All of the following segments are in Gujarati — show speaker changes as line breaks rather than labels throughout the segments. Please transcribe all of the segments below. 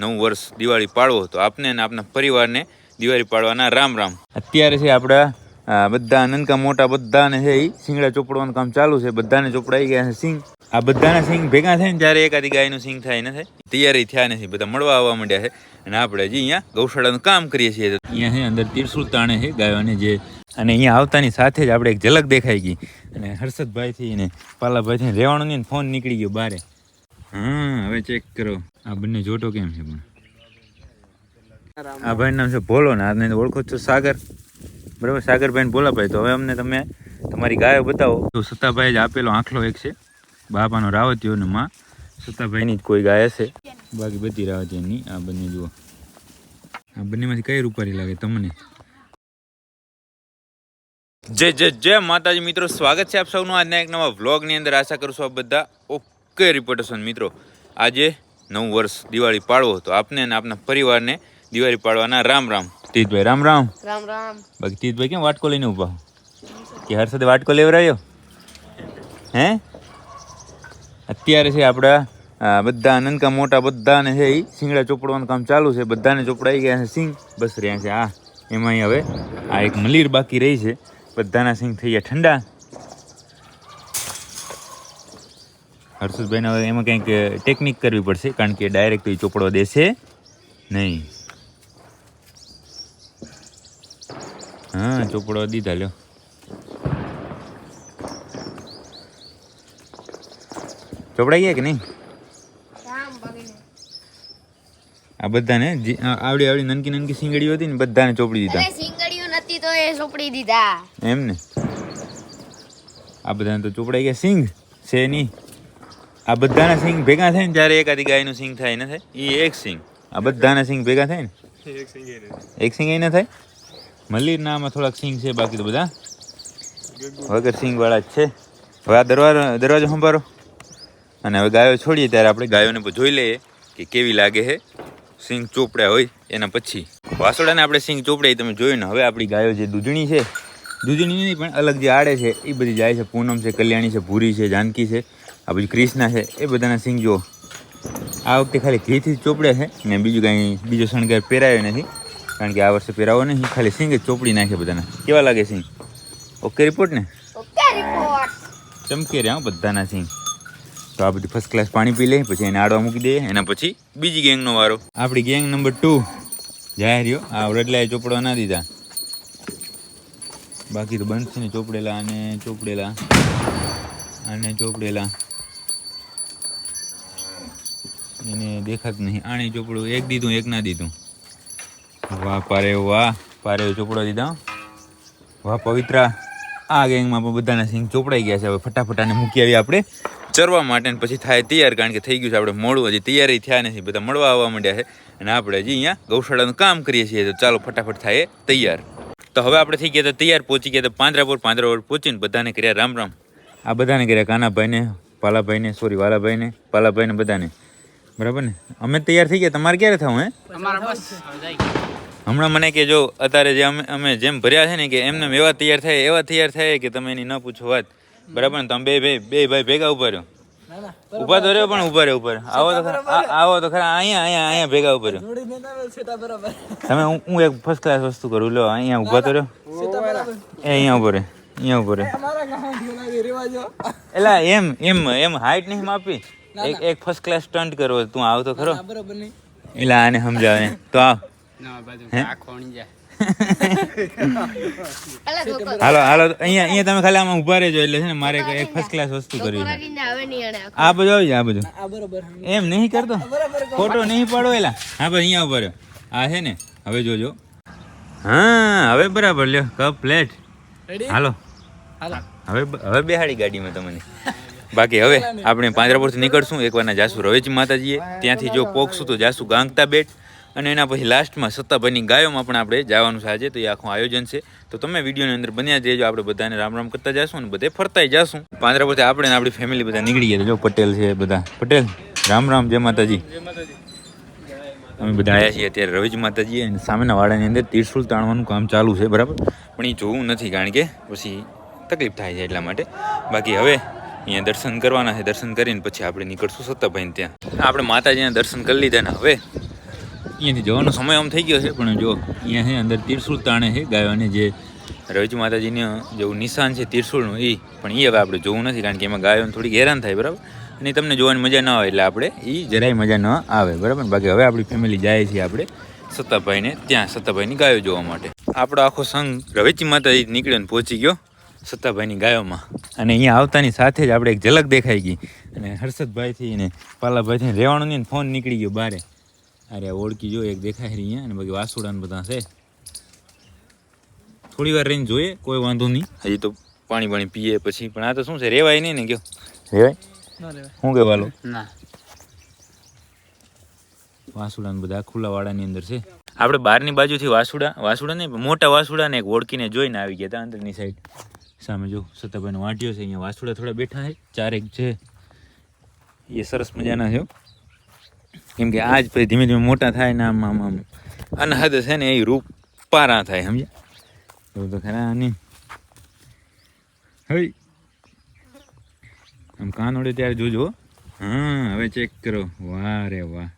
નવું વર્ષ દિવાળી પાડવો તો આપને અને આપના પરિવારને દિવાળી પાડવાના રામ રામ. અત્યારે છે આપણા બધા નનકા મોટા બધાને છે એ સિંગડા ચોપડવાનું કામ ચાલુ છે. બધાને ચોપડાઈ ગયા છે સિંગ. આ બધાના સિંગ ભેગા થાય ને ત્યારે એકાદી ગાયનું સિંગ થાય ને થાય, તૈયારી થયા નથી. બધા મળવા આવવા માંડ્યા છે અને આપણે હજી અહીંયા ગૌશાળાનું કામ કરીએ છીએ. અહીંયા છે અંદર તીરસુલ તાણે છે ગાયોને જે, અને અહીંયા આવતાની સાથે જ આપણે એક ઝલક દેખાઈ ગઈ. અને હર્ષદભાઈથી ને પાલાભાઈથી રહેવાનું નહીં ફોન નીકળી ગયો બારે. હા હવે ચેક કરો. આ બંને જોટો કેમ છે પણ? આ ભાઈ નામ છે ભોલો ને આને ઓળખો છો સાગર? બરાબર સાગરભાઈ ભોલાભાઈ તો હવે અમને તમે તમારી ગાયો બતાવો. તો સત્તાભાઈ જ આપેલો આંખલો એક છે. બાપાનો રાવતીઓ ને માં. સત્તાભાઈની જ કોઈ ગાય હશે. બાકી બધી રાવતિયાની. આ બંને જુઓ. આ બંનેમાંથી કઈ રૂપારી લાગે તમને? જય જય જય માતાજી. મિત્રો સ્વાગત છે આપ સૌનું આજના એક નવા વ્લોગની અંદર. આશા કરું છું આપ બધા ઓકે. રિપોર્ટેશન મિત્રો? આજે નવું વર્ષ દિવાળી પાડવો તો આપને અને આપના પરિવારને દિવાળી પાડવાના રામ રામ. તીતભાઈ રામ રામ.
રામ રામ.
બાકી તીતભાઈ કેમ વાટકો લઈને ઊભા કે હર્ષદે વાટકો લેવરાયો હે? અત્યારે છે આપણા બધા નનકા મોટા બધાને છે એ સિંગડા ચોપડવાનું કામ ચાલુ છે. બધાને ચોપડાઈ ગયા છે સિંગ. બસ રહ્યા છે. આ એમાં હવે આ એક મલીર બાકી રહી છે. બધાના સિંગ થઈ ગયા ઠંડા. હર્ષદભાઈને હવે એમાં કંઈક ટેકનિક કરવી પડશે કારણ કે ડાયરેક્ટ એ ચોપડો દેશે નહીં. હા ચોપડો દીધા લ્યો. ચોપડાઈ ગયા કે નહીં? આ બધાને આવડી આવડી નનકી નનકી સિંગડીઓ હતી ને બધાને ચોપડી દીધા.
સિંગડીઓ નથી તો એ ચોપડી દીધા.
એમ ને? આ બધાને તો ચોપડાઈ ગયા. સિંગ છે નહીં આ બધાના સિંગ ભેગા થાય ને ત્યારે એકાદી ગાયનું સિંગ થાય ને થાય? એ એક સિંગ. આ બધાના સિંગ ભેગા થાય ને? એક સિંગ એ ન થાય? મલ્લીર નામાં થોડાક સિંગ છે બાકી તો બધા. વગર સિંગ વાળા જ છે. હવે આ દરવાજો દરવાજો સંભારો અને હવે ગાયો છોડીએ ત્યારે આપણે ગાયોને જોઈ લઈએ કે કેવી લાગે છે. સિંગ ચોપડ્યા હોય એના પછી. વાસોડાને આપણે સિંગ ચોપડે તમે જોયું ને હવે આપણી ગાયો જે દૂધણી છે દૂધણી નહીં પણ અલગ જે આડે છે એ બધી જાય છે. પૂનમ છે કલ્યાણી છે ભૂરી છે જાનકી છે. આ બધી ક્રિષ્ના છે એ બધાના સિંગ જો આ વખતે ખાલી ઘીથી જ ચોપડે છે ને બીજું કાંઈ બીજો શણગાર પહેરાયો નથી. કારણ કે આ વર્ષે પહેરાવો નહીં ખાલી સિંગ જ ચોપડી નાખે બધાના. કેવા લાગે સિંગ? ઓકે રિપોર્ટ ને? ચમકી રહ્યા હો બધાના સિંગ. તો આ બધી ફર્સ્ટ ક્લાસ પાણી પી લે પછી એને આડવા મૂકી દઈએ એના પછી બીજી ગેંગનો વારો. આપણી ગેંગ નંબર ટુ જાહેર્યો આ રડલાએ ચોપડવા ના દીધા. બાકી તો બનશે ને ચોપડેલા અને ચોપડેલા અને ચોપડેલા. એને દેખાતું નહીં. આણે ચોપડું એક દીધું, એક ના દીધું. વાહ પારે વાહ. પારે ચોપડો દીધા વાહ, પવિત્રા. આ ગેંગમાં પણ બધાના સિંગ ચોપડાઈ ગયા છે. હવે ફટાફટાને મૂકી આવી આપણે. ચરવા માટે ને પછી થાય તૈયાર, કારણ કે થઈ ગયું છે આપણે મોડું હજી તૈયારી થયા નથી. બધા મળવા આવવા માંડ્યા છે. અને આપણે હજી અહીંયા ગૌશાળાનું કામ કરીએ છીએ. તો ચાલો ફટાફટ થાય તૈયાર. તો હવે આપણે થઈ ગયા તો તૈયાર પહોંચી ગયા તો પાંદરાપુર પાંદરાપુર પહોંચીને બધાને કર્યા રામ રામ. આ બધાને કર્યા કાનાભાઈને, પાલાભાઈને સોરી વાલાભાઈને, પાલાભાઈને બધાને. બરાબર ને? અમે તૈયાર થઈ ગયા. તમારે ક્યારે થવું હે? હમણાં મને કે જો અત્યારે જે અમે અમે જેમ ભર્યા છે ને કે એમને એવા તૈયાર થાય એવા તૈયાર થાય કે તમે એની ન પૂછો વાત. બરાબર ને? તમે બે ભાઈ બે ભાઈ ભેગા ઊભા રહ્યો. ઊભા તો રહ્યો પણ ઊભા રહ્યો ઉપર. આવો તો ખરા આવો તો ખરા. અહીંયા અહીંયા અહીંયા ભેગા ઊભા રહ્યો. તમે હું હું એક ફર્સ્ટ ક્લાસ વસ્તુ કરું. લો અહીંયા ઊભા તો રહ્યો. એ અહીંયા ઊભો રહે. અહીંયા ઊભો રહે. એલા એમ એમ એમ હાઈટ નહીં માપી. એક એક ફર્સ્ટ ક્લાસ સ્ટન્ટ કરવો તું આવ તો ખરો. એલા આને સમજાવે. તો આવ. હાલો હાલો અહીંયા અહીંયા તમે ખાલી આમાં ઊભા રહેજો. એટલે છે ને મારે એક ફર્સ્ટ ક્લાસ વસ્તુ કરવી છે.
નહીં.
આ બધું આવી જાય આ બધું. એમ નહીં કરતો? ફોટો નહીં પાડો એલા. હા અહીંયા ઊભા રહ્યો. આ છે ને હવે જોજો. હા હવે બરાબર લ્યો. Cup plate. હાલો. હવે હવે બેહાડી ગાડીમાં તમને. બાકી હવે આપણે પાંજરાપુરથી નીકળશું એકવારના જાસુ રવેજી માતાજીએ. ત્યાંથી જો પોગશું તો જાસુ ગાંગતા બેટ. અને એના પછી લાસ્ટમાં સત્તાભાઈની ગાયોમાં પણ આપણે જવાનું આજે, તો એ આખું આયોજન છે. તો તમે વિડીયોની અંદર બન્યા જ રહેજો, આપણે બધાને રામ રામ કરતા જાશું અને બધે ફરતાય જાશું. પાંજરાપુરથી આપણે આપણી ફેમિલી બધા નીકળી ગયા જો પટેલ છે બધા. પટેલ, રામ રામ, જય માતાજી. અમે બધા આવ્યા છીએ અત્યારે રવિજ માતાજી અને સામેના વાડાની અંદર તીરસુલ તાણવાનું કામ ચાલુ છે, બરાબર? પણ એ જોવું નથી, કારણ કે પછી તકલીફ થાય છે એટલા માટે. બાકી હવે અહીંયા દર્શન કરવાના છે. દર્શન કરીને પછી આપણે નીકળશું સત્તાભાઈને ત્યાં. આપણે માતાજીના દર્શન કરી લીધા ને હવે. અહીંયાથી જવાનો સમય આમ થઈ ગયો છે, પણ જો અહીંયા છે અંદર તીરસુલ તાણે છે, ગાયોને જે રજ માતાજીનું જેવું નિશાન છે તીરસુલનું એ પણ એ હવે આપણે જોવું નથી, કારણ કે એમાં ગાયોને થોડીક હેરાન થાય, બરાબર? અને તમને જોવાની મજા ના આવે એટલે આપણે એ જરાય મજા ન આવે, બરાબર? બાકી હવે આપણી ફેમિલી જાય છે આપણે સત્તાભાઈને, ત્યાં સત્તાભાઈની ગાયો જોવા માટે. આપણો આખો સંઘ રવેચી માતાજી નીકળ્યો ને પહોંચી ગયો. સત્તાભાઈની ગાયોમાં. અને અહીંયા આવતાની સાથે જ આપણે એક ઝલક દેખાઈ ગઈ. અને હર્ષદભાઈથી ને પાલાભાઈથી રહેવાનું ને ફોન નીકળી ગયો બારે. અરે ઓળખી જો એક દેખાય રહી અહીંયા અને બાકી વાસુડા ને બધા છે. થોડી વાર રહીને જોઈએ કોઈ વાંધો નહીં. હજી તો પાણી પાણી પીએ પછી. પણ આ તો શું છે રેવાય નહીં ને કયો. રેવાય? શું કહેવાલો
ના.
વાસુડા ને બધા ખુલ્લા વાડાની અંદર છે. આપણે બહારની બાજુથી વાસુડા વાસુડા નહીં મોટા વાસુડા ને એક ઓળખીને જોઈને આવી ગયા હતા અંદરની સાઈડ સામે જો સત્તાભાઈનો વાંટ્યો છે, અહીંયા વાસુડા થોડા બેઠા છે, ચારેક છે. એ સરસ મજાના છે કેમ કે આજ પછી ધીમે ધીમે મોટા થાય ને આમ આમ આમ. અનહદ છે ને એ રૂપ પારા થાય, સમજ્યા? એવું તો ખરા નહીં હઈ. આમ કાન ઓડે ત્યારે જોજો હા. હવે ચેક કરો. વાહ રે વાહ.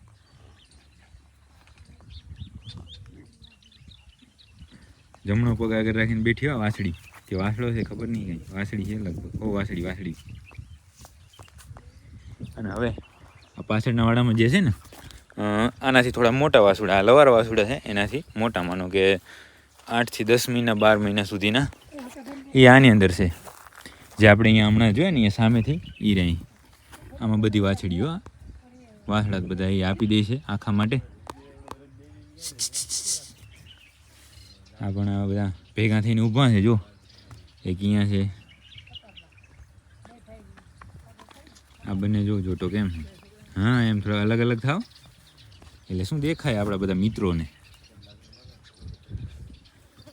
જમણો પગ આગળ રાખીને બેઠી હોય વાસળી કે વાસળો છે ખબર નહીં કંઈ. વાસળી છે લગભગ. ઓ, વાસળી વાસળી. અને હવે આ પાછળના વાડામાં જે છે ને આનાથી થોડા મોટા વાસુડા. લવાર વાસુડા છે, એનાથી મોટા માનો કે આઠથી દસ મહિના, બાર મહિના સુધીના એ આની અંદર છે. જે આપણે અહીંયા હમણાં જોઈએ ને, અહીંયા સામેથી એ રહી. આમાં બધી વાછડીઓ, આ. વાસળા જ બધા એ આપી દે છે આખા માટે. આ પણ બધા ભેગા થઈને ઊભા છે જો એક અહીંયા છે. આ બંને જો જોતો કેમ હા, એમ થોડા અલગ અલગ થાવ. એટલે શું દેખાય આપણા બધા મિત્રોને?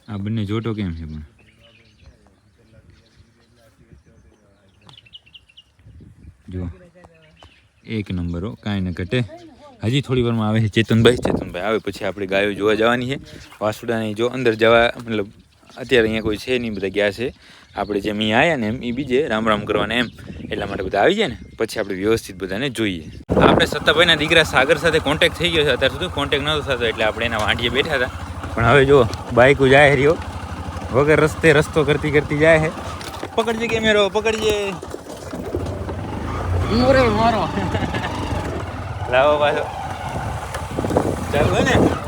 આ બંને જોટો કેમ છે પણ? જો એક નંબર હો, કાંઈ ન ઘટે. હજી થોડી વારમાં આવે છે ચેતનભાઈ. ચેતનભાઈ આવે, પછી આપણે ગાયો જોવા જવાની છે. વાસુડાને જો અંદર જવા, મતલબ અત્યારે અહીંયા કોઈ છે નહીં બધા ગયા છે. આપણે જેમ અહીંયા આવ્યા ને એમ એ બીજે રામ રામ કરવાના એમ. એટલા માટે બધા આવી જાય ને પછી આપણે વ્યવસ્થિત બધાને જોઈએ. આપણે સત્તાભાઈના દીકરા સાગર સાથે કોન્ટેક્ટ થઈ ગયો છે અત્યાર સુધી કોન્ટેક્ટ નહોતો થતો એટલે આપણે એના વાંઢીએ બેઠા હતા. પણ હવે જો બાઇક જાય રહ્યો. વગર રસ્તે રસ્તો કરતી કરતી જાય છે. પકડજે કેમેરો પકડજે.
મોરે મારો.
લાવો પાછો. ચાલુ હે ને?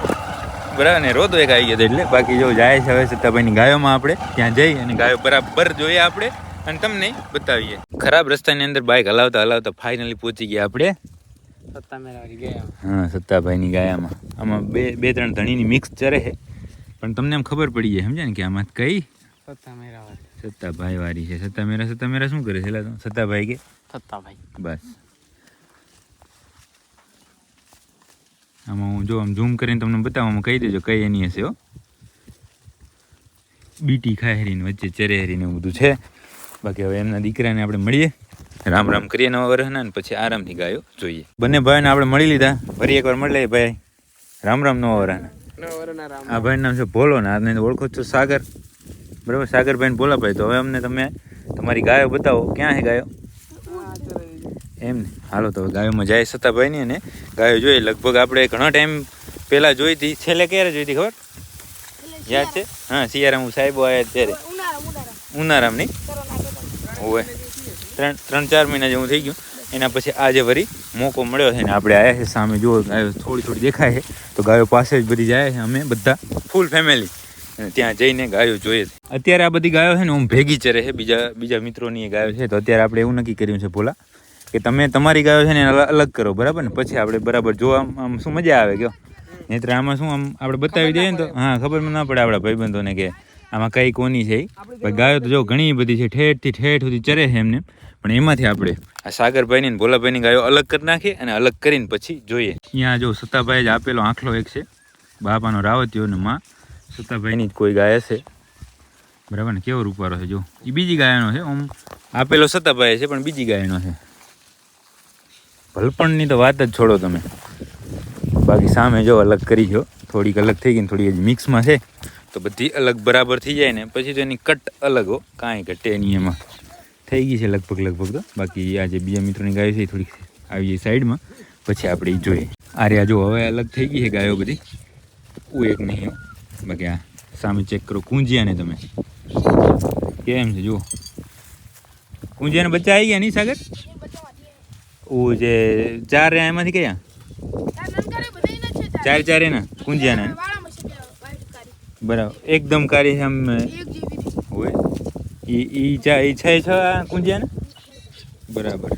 બરાબર ને રોદ એક આવી ગયો હતો એટલે બાકી જો જાય છે હવે સત્તાભાઈની ગાયોમાં આપણે ત્યાં જઈ અને ગાયો બરાબર જોઈએ આપણે અને તમને બતાવીએ. ખરાબ રસ્તાની અંદર બાઇક હલાવતા હલાવતા ફાઇનલી પહોંચી ગયા આપણે. હા સત્તાભાઈની ગાયામાં. આમાં બે બે ત્રણ ધણીની મિક્સ ચરે છે. પણ તમને એમ ખબર પડી જાય સમજે ને કે આમાં કઈ?
સત્તા
સત્તાભાઈ વાળી છે. સત્તા મેરા સત્તા મેરા શું કરે છે? સત્તાભાઈ કે?
સત્તાભાઈ.
બસ. આમાં હું જો આમ ઝૂમ કરીને તમને બતાવવામાં કહી દેજો કઈ એની હશે હો. બીટી ખાહેરીને વચ્ચે ચરેહરીને એવું બધું છે. બાકી હવે એમના દીકરાને આપણે મળીએ. રામ રામ કરીએ નવા વર્ષના ને પછી આરામથી ગાયો જોઈએ. બંને ભાઈને આપણે મળી લીધા. ફરી એકવાર મળી લઈએ ભાઈ. રામ રામ નવા વર્ષના આ ભાઈ નામ છે ભોલો ને આને ઓળખો છો સાગર. બરાબર? સાગરભાઈ ભોલાભાઈ. તો હવે અમને તમે તમારી ગાયો બતાવો. ક્યાં છે ગાયો? એમ ને. હાલો તો હવે ગાયોમાં જાય સતાભાઈની અને ગાયો જોઈએ લગભગ આપણે ઘણા ટાઈમ પહેલાં જોઈ હતી. છેલ્લે ક્યારે જોઈ હતી ખબર? યાદ છે? હા સિયારામ સાહેબો આવ્યા ત્યારે. ઉનાળામ નહીં હોય ત્રણ ત્રણ ચાર મહિના જેવું થઈ ગયું. એના પછી આજે વળી મોકો મળ્યો છે ને આપણે આવ્યા છે સામે. જુઓ ગાયો થોડી થોડી દેખાય છે. તો ગાયો પાસે જ બધી જાય છે અમે બધા ફૂલ ફેમિલી અને ત્યાં જઈને ગાયો જોઈએ છે. અત્યારે આ બધી ગાયો છે ને હું ભેગી ચરે છે. બીજા બીજા મિત્રોની ગાયો છે. તો અત્યારે આપણે એવું નક્કી કર્યું છે ભોલા કે તમે તમારી ગાયો છે ને અલગ કરો, બરાબર ને? પછી આપણે બરાબર જોવા, આમ શું મજા આવે કયો? નહીં આમાં શું આમ આપણે બતાવી દઈએ ને તો, હા, ખબર ના પડે આપણા ભાઈબંધોને કે આમાં કઈ કોની છે. ગાયો તો જો ઘણી બધી છે ઠેઠથી ઠેઠ સુધી ચરે છે એમને. પણ એમાંથી આપણે આ સાગરભાઈની ભોલાભાઈની ગાયો અલગ કરી નાખીએ અને અલગ કરીને પછી જોઈએ. અહીંયા જો સત્તાભાઈ જ આપેલો આંખલો એક છે, બાપાનો રાવતીઓ ને માં. સત્તાભાઈની જ કોઈ ગાય હશે. બરાબર ને? કેવો રૂપારો છે જો. એ બીજી ગાયનો છે આમ આપેલો સત્તાભાઈ છે, પણ બીજી ગાયનો છે. ભલપણની તો વાત જ છોડો તમે. બાકી સામે જો અલગ કરી જો થોડીક અલગ થઈ ગઈ ને થોડી હજી મિક્સમાં છે. તો બધી અલગ બરાબર થઈ જાય ને, પછી તો એની કટ અલગ હો. કાંઈ કટે નહીં એમાં. થઈ ગઈ છે લગભગ લગભગ તો બાકી આ જે બીજા મિત્રોની ગાયો છે થોડીક આવી જાય સાઈડમાં. પછી આપણે જોઈએ. આર્યા જો હવે અલગ થઈ ગઈ છે ગાયો બધી. હું એક નહીં બાકી આ સામે ચેક કરો. કુંજિયાને તમે. કેમ છે, જુઓ. કુંજિયાને બચ્ચા આવી ગયા નહીં, સાગર? ઓ જે ચાર રહ્યા એમાંથી કયા? ચાર ચાર એના કુંજિયાના? બરાબર. એકદમ કારી છે આમ હોય. એ ઈ છે છ આ કુંજિયાના? બરાબર.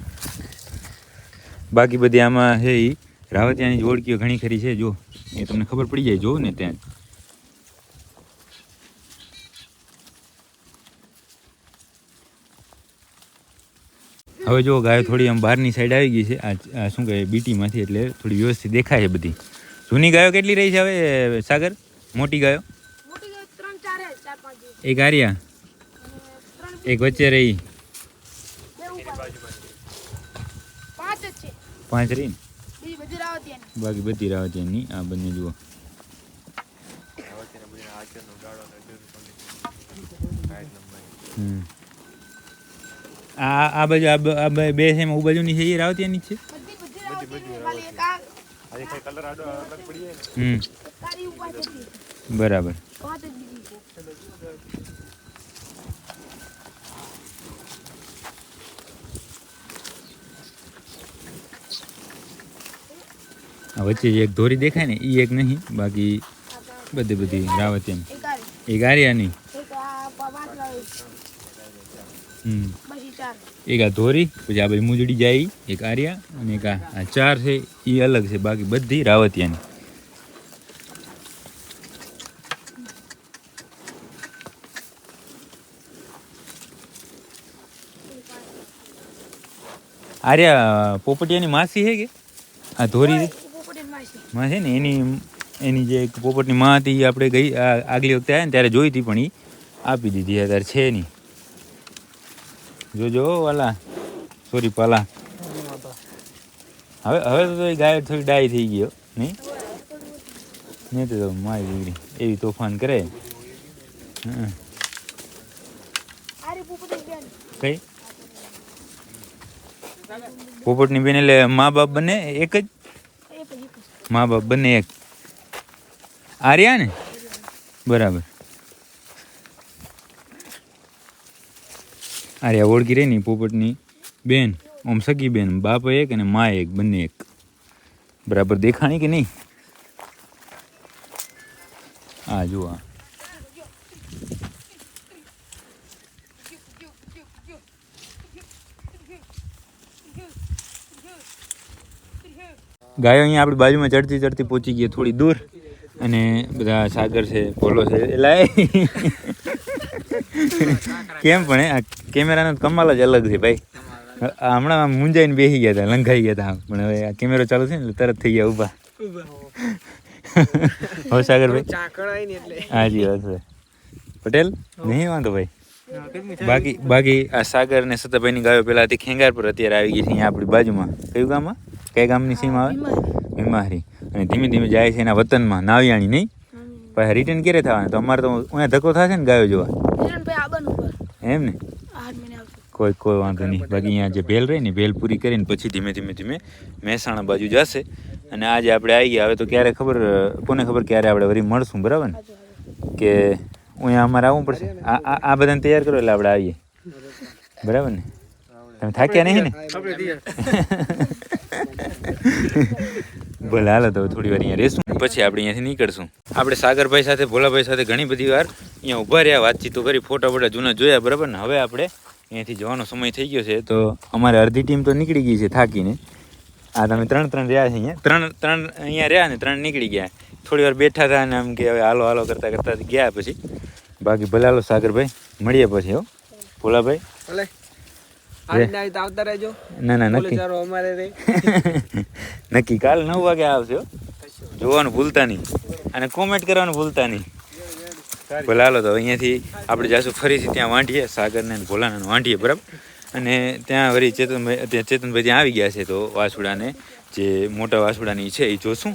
બાકી બધી આમાં છે એ રાવતિયાની જોડકીઓ ઓળખીઓ ઘણી ખરી છે જો. એ તમને ખબર પડી જાય જો ને ત્યાં. હવે જો ગાયો થોડી આમ બહારની સાઈડ આવી ગઈ છે આ શું કહે બીટીમાંથી એટલે થોડી વ્યવસ્થિત દેખાય છે બધી. જૂની ગાયો કેટલી રહી છે હવે સાગર? મોટી ગાયો? એક આર્યા? એક વચ્ચે રહી. પાંચ રહી બાકી બધી રાવતિયાની આ બંને જુઓ. હમ. આ આ બાજુ આ બ- આ બ- બે છે એમાં ઉ બાજુની છે એ રાવતિયાની જ છે? હમ. બરાબર. આ વચ્ચે જે એક ધોરી દેખાય ને એ એક નહીં બાકી બધી બધી રાવતિયાની એક આર્યાની. હમ. એક આ ધોરી પછી આ બધી મુજડી જાય એક આર્યા અને એક આ ચાર છે એ અલગ છે બાકી બધી રાવતિયાની. આર્યા પોપટિયાની માસી છે કે? આ ધોરી માં છે ને એની એની જે પોપટની માં હતી આપણે ગઈ આગલી વખતે આવ્યા ને ત્યારે જોઈ હતી પણ એ આપી દીધી અત્યારે છે નહીં જોજો વાલા. સોરી પાલા. હવે હવે તો એ ગાય થોડી ડાય થઈ ગયો નહીં? નહીં તો મારી દીકરી એવી તોફાન કરે. કઈ? પોપટની બેન એટલે મા બાપ બંને એક જ. મા બાપ બંને એક. આર્યા ને? બરાબર. આર્યા ઓળખી રહી ની પોપટની બેન ઓમ સગી બેન, બાપ એક અને મા એક, બંને એક. બરાબર દેખાણી કે નહીં? હા જુઓ આ. ગાયો અહીંયા આપણી બાજુમાં ચડતી ચડતી પહોંચી ગઈ, થોડી દૂર. અને બધા સાગર છે ભોલો છે એલા એ કેમ પણ? આ કેમેરાનો કમાલ જ અલગ છે ભાઈ. આ હમણાં મુંજાઈને બેસી ગયા હતા લંઘાઈ ગયા હતા પણ હવે આ કેમેરો ચાલુ છે ને તરત થઈ ગયા ઊભા. હો
સાગર ભાઈ
હાજી વાત પટેલ નહીં વાંધો ભાઈ. બાકી બાકી આ સાગર ને સતાભાઈની ગાયો પેલા હતી ખેંગાર પર અત્યારે આવી ગઈ છે અહીંયા આપણી બાજુમાં. કયું ગામમાં? કઈ ગામની સીમ આવે બીમારી અને ધીમે ધીમે જાય છે એના વતનમાં નાવિયાણી નહીં? પછી રિટર્ન ક્યારે થવાના? તો અમારે તો અહીંયા ધક્કો થશે ને ગાયો જોવા. એમ ને કોઈ કોઈ વાંધો નહીં. બાકી અહીંયા જે ભેલ રહી ને ભેલ પૂરી કરીને પછી ધીમે ધીમે ધીમે મહેસાણા બાજુ જશે. અને આજે આપણે આવી ગયા. હવે તો ક્યારે ખબર કોને ખબર ક્યારે આપણે વળી મળશું બરાબર ને? કે અહીંયા અમારે આવવું પડશે. આ આ આ બધાને તૈયાર કરો એટલે આપણે આવીએ. બરાબર ને? તમે થાક્યા નહીં ને? ભલે હાલો તો થોડી વાર અહીંયા રહેશું પછી આપણે અહીંયાથી નીકળશું. આપણે સાગરભાઈ સાથે ભોલાભાઈ સાથે ઘણી બધી વાર અહીંયા ઊભા રહ્યા વાતચીતો કરી ફોટા બોટા જૂના જોયા બરાબર? ને હવે આપણે અહીંયાથી જવાનો સમય થઈ ગયો છે તો અમારે અડધી ટીમ તો નીકળી ગઈ છે થાકીને. આ તમે ત્રણ ત્રણ રહ્યા છે અહીંયા. ત્રણ ત્રણ અહીંયા રહ્યા ને ત્રણ નીકળી ગયા. થોડી વાર બેઠા હતા ને આમ કે હવે હાલો હાલો કરતા કરતા ગયા પછી. બાકી ભલે હાલો સાગરભાઈ મળીએ પછી હો. ભોલાભાઈ. ના ના નક્કી.
અમારે
નક્કી. કાલ નવ વાગે આવશે હો. જોવાનું ભૂલતા નહીં. અને કોમેન્ટ કરવાનું ભૂલતા નહીં. ભલે હાલો તો અહીંયાથી આપણે જાશું ફરીથી ત્યાં વાંઢીએ સાગરને ભોલાને વાંઢીએ બરાબર? અને ત્યાં વળી ચેતનભાઈ ત્યાં ચેતનભાઈ ત્યાં આવી ગયા છે તો વાસુડાને જે મોટા વાસુડાની છે એ જોશું.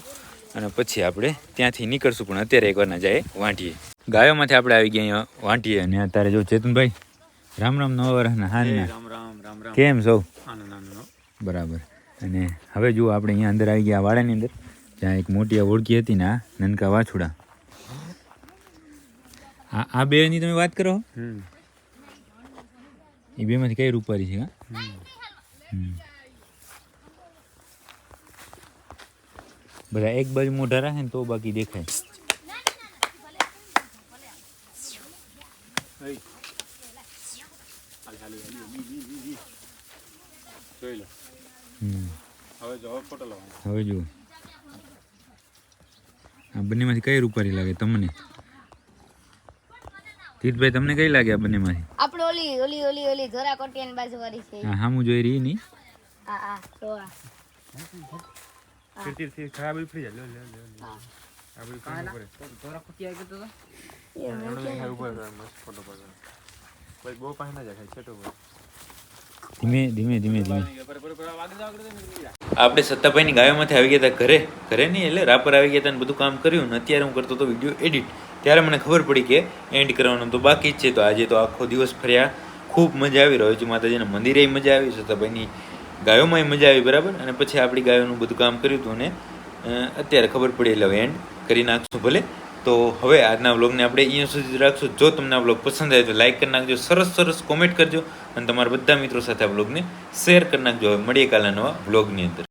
અને પછી આપણે ત્યાંથી નીકળશું પણ અત્યારે એકવાર ના જાય વાંઢીએ. ગાયોમાંથી આપણે આવી ગયા અહીંયા વાંઢીએ અને અત્યારે જો ચેતનભાઈ રામ રામ નો વર્ષના
રામ રામ રામ
કેમ સૌ બરાબર. અને હવે જુઓ આપણે અહીંયા અંદર આવી ગયા વાડાની અંદર. ત્યાં એક મોટી આ ઓળખી હતી ને આ નનકા વાછુડા. આ આ બેની તમે વાત કરો?
હમ.
એ બેમાંથી કઈ રૂપારી છે હા? હમ. બધા એક બાજુ મોઢા રાખે ને તો બાકી દેખાય. હમ. હવે જુઓ. આ બંનેમાંથી કઈ રૂપારી લાગે તમને? તીર્થભાઈ તમને કઈ લાગે આ બંનેમાંથી?
આપણે ઓલી ઓલી ઓલી ઓલી ધોરા કોટિયાની બાજુ વાળી છે.
હા હામું જોઈ રહી ની.
આ આ તો આ.
ધોરા ખોટિયા ગયો તો
ધીમે ધીમે ધીમે ધીમે. આપણે સત્તાભાઈની ગાયોમાંથી આવી ગયા હતા ઘરે. ઘરે નહીં, એટલે રાપર આવી ગયા હતા બધું કામ કર્યું ને અત્યારે હું કરતો હતો વીડિયો એડિટ ત્યારે મને ખબર પડી કે એન્ડ કરવાનું તો બાકી જ છે. તો આજે તો આખો દિવસ ફર્યા. ખૂબ મજા આવી રહ્યો છે માતાજીના મંદિરે મજા આવી. સત્તાભાઈની ગાયોમાંય મજા આવી, બરાબર? અને પછી આપણી ગાયોનું બધું કામ કર્યું હતું અને અત્યારે ખબર પડી, એટલે એન્ડ કરી નાખશું ભલે. તો હવે આજના બ્લોગને આપણે અહીંયા સુધી રાખશું. જો તમને આ બ્લોગ પસંદ આવે તો લાઇક કરી નાખજો, સરસ સરસ કોમેન્ટ કરજો અને તમારા બધા મિત્રો સાથે આ બ્લોગને શેર કરી નાખજો. હવે મળીએ કાલના નવા વ્લોગની અંદર.